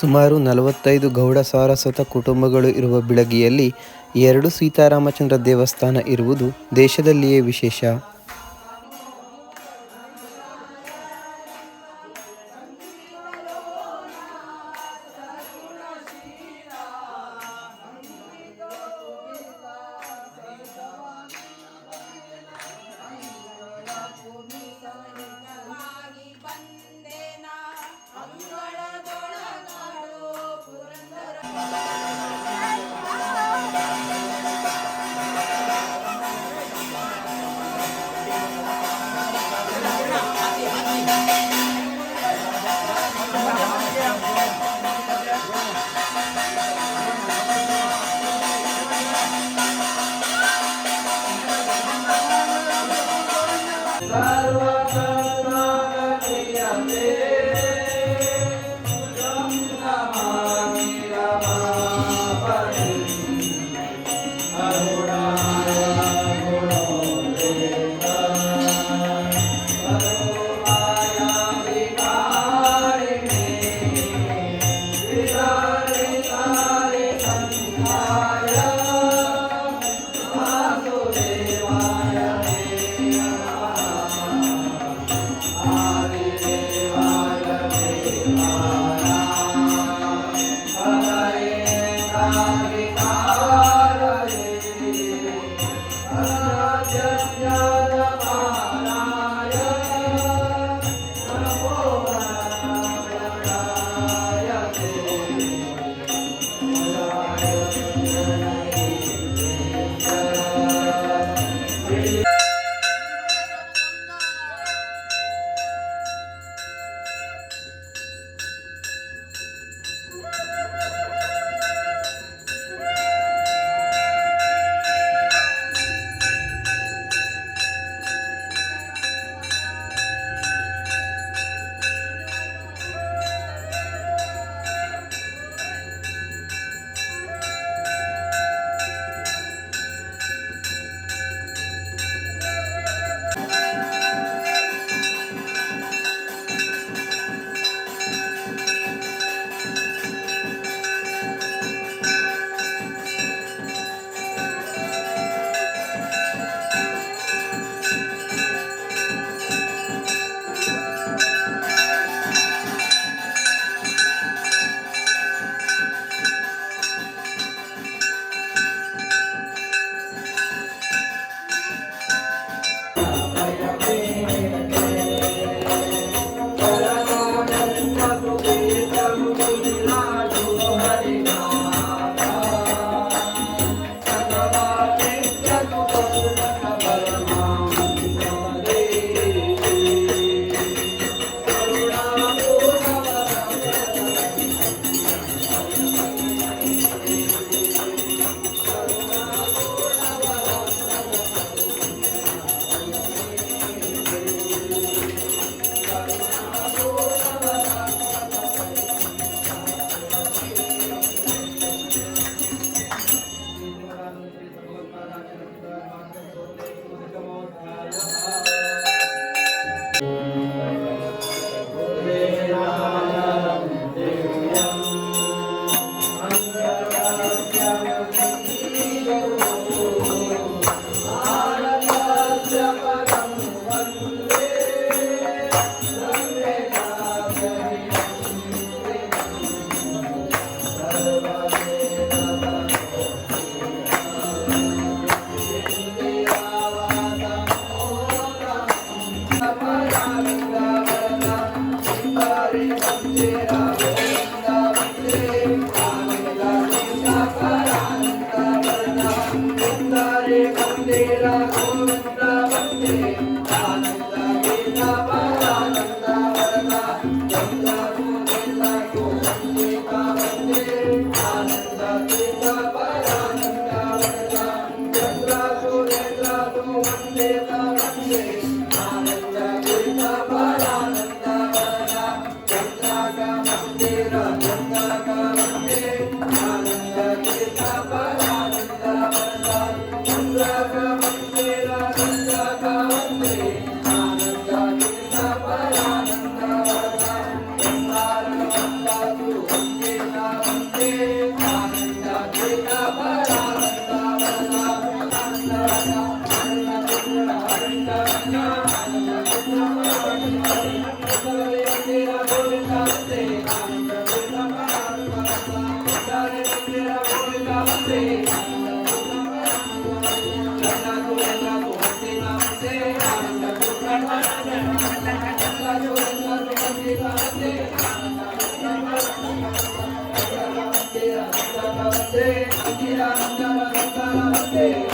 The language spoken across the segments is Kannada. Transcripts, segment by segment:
ಸುಮಾರು ನಲವತ್ತೈದು ಗೌಡ ಸಾರಸ್ವತ ಕುಟುಂಬಗಳು ಇರುವ ಬಿಳಗಿಯಲ್ಲಿ ಎರಡು ಸೀತಾರಾಮಚಂದ್ರ ದೇವಸ್ಥಾನ ಇರುವುದು ದೇಶದಲ್ಲಿಯೇ ವಿಶೇಷ. तेरा गुण Namaste, Namaste, Namaste.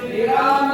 ಶ್ರೀರಾಮಚಂದ್ರೋ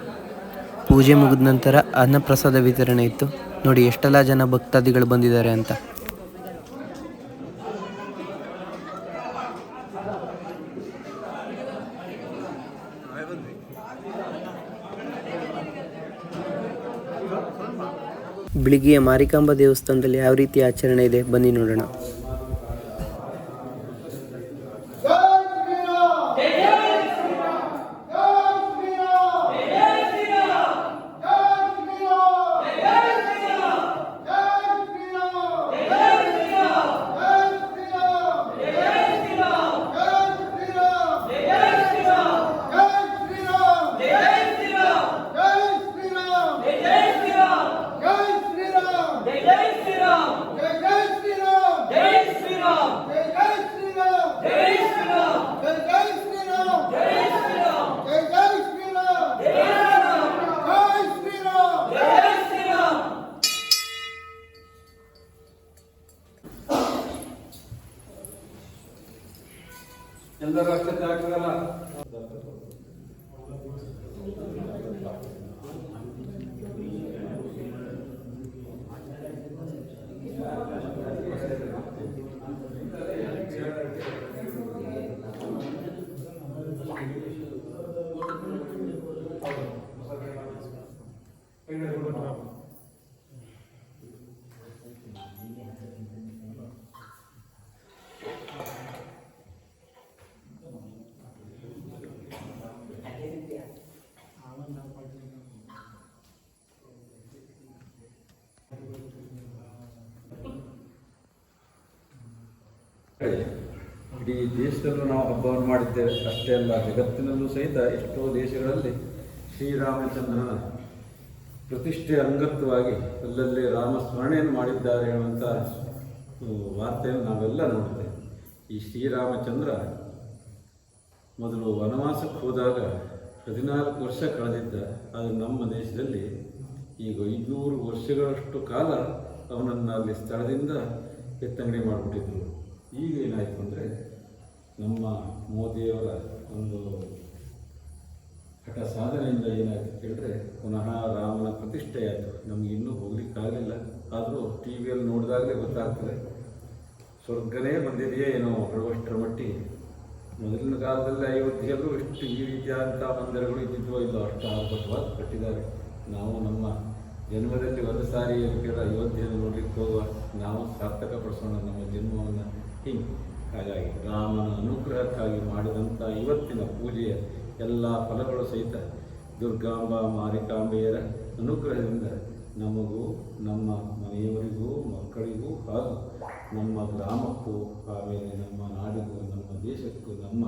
ಪೂಜೆ ಮುಗಿದ ನಂತರ ಅನ್ನಪ್ರಸಾದ ವಿತರಣೆ ಇತ್ತು. ನೋಡಿ, ಎಷ್ಟೆಲ್ಲ ಜನ ಭಕ್ತಾದಿಗಳು ಬಂದಿದ್ದಾರೆ ಅಂತ. ಬೆಳಿಗ್ಗೆಯ ಮಾರಿಕಾಂಬ ದೇವಸ್ಥಾನದಲ್ಲಿ ಯಾವ ರೀತಿ ಆಚರಣೆ ಇದೆ? ಬನ್ನಿ ನೋಡೋಣ. ಇಡೀ ದೇಶದಲ್ಲೂ ನಾವು ಹಬ್ಬವನ್ನು ಮಾಡಿದ್ದೇವೆ. ಅಷ್ಟೇ ಅಲ್ಲ, ಜಗತ್ತಿನಲ್ಲೂ ಸಹಿತ ಎಷ್ಟೋ ದೇಶಗಳಲ್ಲಿ ಶ್ರೀರಾಮಚಂದ್ರನ ಪ್ರತಿಷ್ಠೆ ಅಂಗತ್ವವಾಗಿ ಅಲ್ಲಲ್ಲಿ ರಾಮಸ್ಮರಣೆಯನ್ನು ಮಾಡಿದ್ದಾರೆ ಅನ್ನುವಂಥ ವಾರ್ತೆಯನ್ನು ನಾವೆಲ್ಲ ನೋಡಿದ್ದೇವೆ. ಈ ಶ್ರೀರಾಮಚಂದ್ರ ಮೊದಲು ವನವಾಸಕ್ಕೆ ಹೋದಾಗ ಹದಿನಾಲ್ಕು ವರ್ಷ ಕಳೆದಿದ್ದ, ಆದರೆ ನಮ್ಮ ದೇಶದಲ್ಲಿ ಈಗ ಐನೂರು ವರ್ಷಗಳಷ್ಟು ಕಾಲ ಅವನನ್ನು ಅಲ್ಲಿ ಸ್ಥಳದಿಂದ ಎತ್ತಂಗಡಿ ಮಾಡಿಬಿಟ್ಟಿದ್ರು. ಈಗ ಏನಾಯಿತು ಅಂದರೆ ನಮ್ಮ ಮೋದಿಯವರ ಒಂದು ಹಠ ಸಾಧನೆಯಿಂದ ಏನಾಯಿತು ಕೇಳಿದ್ರೆ ಪುನಃ ರಾಮನ ಪ್ರತಿಷ್ಠೆ ಆಯಿತು. ನಮಗೆ ಇನ್ನೂ ಹೋಗ್ಲಿಕ್ಕಾಗಲಿಲ್ಲ ಆದರೂ ಟಿ ವಿಯಲ್ಲಿ ನೋಡಿದಾಗಲೇ ಗೊತ್ತಾಗ್ತದೆ. ಸ್ವರ್ಗನೇ ಬಂದಿದೆಯೇ ಏನೋ ಹೇಳುವಷ್ಟರ ಮಟ್ಟಿಗೆ ಮೊದಲಿನ ಕಾಲದಲ್ಲಿ ಅಯೋಧ್ಯೆಯಲ್ಲೂ ಇಷ್ಟು ಈ ರೀತಿಯಾದಂಥ ಮಂದಿರಗಳು ಇದ್ದಿದ್ವೋ ಇಲ್ಲ ಅಷ್ಟು ಆರ್ಭಟವಾಗಿ ಕಟ್ಟಿದ್ದಾರೆ ನಾವು ನಮ್ಮ ಜನ್ಮದಲ್ಲಿ ಒಂದು ಸಾರಿ ಕೆಲ ಅಯೋಧ್ಯೆಯನ್ನು ನೋಡಲಿಕ್ಕೆ ಹೋಗುವ. ನಾವು ಸಾರ್ಥಕ ಪಡಿಸೋಣ ನಮ್ಮ ಜನ್ಮವನ್ನು. ಹಿಂಗೆ ಹಾಗಾಗಿ ರಾಮನ ಅನುಗ್ರಹಕ್ಕಾಗಿ ಮಾಡಿದಂಥ ಇವತ್ತಿನ ಪೂಜೆಯ ಎಲ್ಲ ಫಲಗಳು ಸಹಿತ ದುರ್ಗಾಂಬ ಮಾರಿಕಾಂಬೆಯರ ಅನುಗ್ರಹದಿಂದ ನಮಗೂ, ನಮ್ಮ ಮನೆಯವರಿಗೂ, ಮಕ್ಕಳಿಗೂ ಹಾಗೂ ನಮ್ಮ ಗ್ರಾಮಕ್ಕೂ, ಆಮೇಲೆ ನಮ್ಮ ನಾಡಿಗೂ, ನಮ್ಮ ದೇಶಕ್ಕೂ, ನಮ್ಮ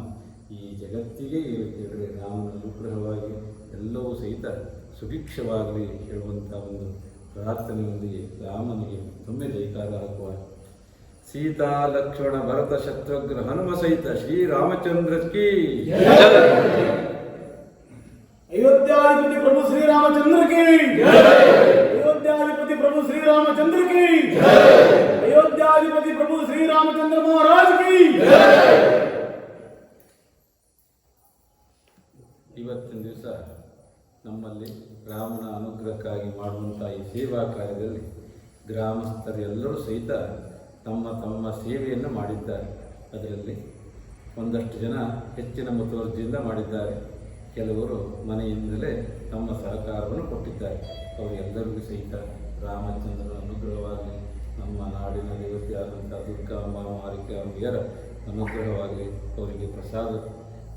ಈ ಜಗತ್ತಿಗೆ ಹೇಳಿದ್ರೆ ರಾಮನ ಅನುಗ್ರಹವಾಗಿ ಎಲ್ಲವೂ ಸಹಿತ ಸುಭಿಕ್ಷವಾಗಲಿ ಹೇಳುವಂಥ ಒಂದು ಪ್ರಾರ್ಥನೆಯೊಂದಿಗೆ ರಾಮನಿಗೆ ಮತ್ತೊಮ್ಮೆ ಜೈಕಾರ ಹಾಕುವ ಸೀತಾ ಲಕ್ಷ್ಮಣ ಭರತ ಶತ್ರುಘ್ನ ಹನುಮ ಸಹಿತ ಶ್ರೀರಾಮಚಂದ್ರ ಕಿ ಅಯೋಧ್ಯಾಧಿಪತಿ ಪ್ರಭು ಶ್ರೀರಾಮಚಂದ್ರ ಅಯೋಧ್ಯಾಧಿಪತಿ ಪ್ರಭು ಶ್ರೀರಾಮಚಂದ್ರ ಅಯೋಧ್ಯಾಧಿಪತಿ ಪ್ರಭು ಶ್ರೀರಾಮಚಂದ್ರ ಮಹಾರಾಜಕ್ಕೆ ಇವತ್ತಿನ ದಿವಸ ನಮ್ಮಲ್ಲಿ ರಾಮನ ಅನುಗ್ರಹಕ್ಕಾಗಿ ಮಾಡುವಂತಹ ಈ ಸೇವಾ ಕಾರ್ಯದಲ್ಲಿ ಗ್ರಾಮಸ್ಥರೆಲ್ಲರೂ ಸಹಿತ ತಮ್ಮ ತಮ್ಮ ಸೇವೆಯನ್ನು ಮಾಡಿದ್ದಾರೆ. ಅದರಲ್ಲಿ ಒಂದಷ್ಟು ಜನ ಹೆಚ್ಚಿನ ಮುತುವರ್ಜಿಯಿಂದ ಮಾಡಿದ್ದಾರೆ. ಕೆಲವರು ಮನೆಯಿಂದಲೇ ತಮ್ಮ ಸಹಕಾರವನ್ನು ಕೊಟ್ಟಿದ್ದಾರೆ. ಅವರೆಲ್ಲರಿಗೂ ಸಹಿತ ರಾಮಚಂದ್ರನ ಅನುಗ್ರಹವಾಗಲಿ, ನಮ್ಮ ನಾಡಿನ ದೇವತೆಯಾದಂಥ ದುರ್ಗಾಂಬ ಮಾರಿಕಾಂಬಿಯರ ಅನುಗ್ರಹವಾಗಲಿ. ಅವರಿಗೆ ಪ್ರಸಾದ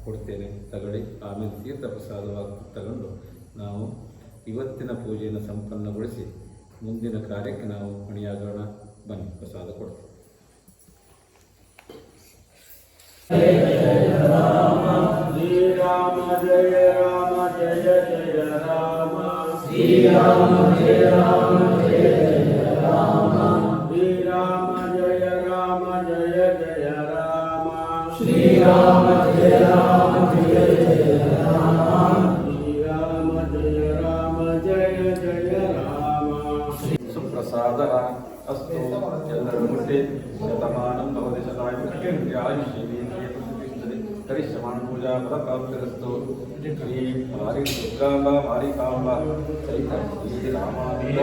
ಕೊಡ್ತೇನೆ. ತಗೊಳ್ಳಿ ಆಮೇಲೆ ತೀರ್ಥ ಪ್ರಸಾದವಾಗಿ ತಗೊಂಡು ನಾವು ಇವತ್ತಿನ ಪೂಜೆಯನ್ನು ಸಂಪನ್ನಗೊಳಿಸಿ ಮುಂದಿನ ಕಾರ್ಯಕ್ಕೆ ನಾವು ಮಣಿಯಾಗೋಣ. ಬನ್ನಿ ಪ್ರಸಾದ ಕೊಡ್ತೇವೆ श्री ಶ್ರೀ ಮಾರಿ ದುರ್ಗಾಂಬ ಮಾರಿಕಾಂಬ ಸಹಿತ ಶ್ರೀ ರಾಮಾನಂದ.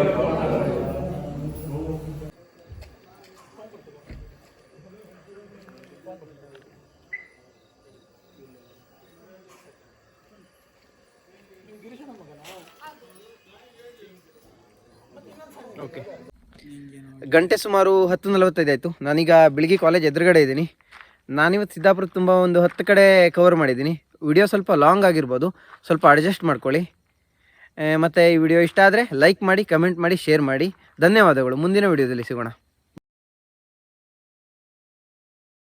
ಗಂಟೆ ಸುಮಾರು ಹತ್ತು ನಲವತ್ತೈದು ಆಯಿತು. ನಾನೀಗ ಬೆಳಿಗ್ಗೆ ಕಾಲೇಜ್ ಎದುರುಗಡೆ ಇದ್ದೀನಿ. ನಾನಿವತ್ತು ಸಿದ್ದಾಪುರ ತುಂಬ ಒಂದು ಹತ್ತು ಕಡೆ ಕವರ್ ಮಾಡಿದ್ದೀನಿ. ವಿಡಿಯೋ ಸ್ವಲ್ಪ ಲಾಂಗ್ ಆಗಿರ್ಬೋದು. ಸ್ವಲ್ಪ ಅಡ್ಜಸ್ಟ್ ಮಾಡ್ಕೊಳ್ಳಿ. ಮತ್ತು ಈ ವಿಡಿಯೋ ಇಷ್ಟ ಆದರೆ ಲೈಕ್ ಮಾಡಿ ಕಮೆಂಟ್ ಮಾಡಿ ಶೇರ್ ಮಾಡಿ. ಧನ್ಯವಾದಗಳು. ಮುಂದಿನ ವಿಡಿಯೋದಲ್ಲಿ ಸಿಗೋಣ.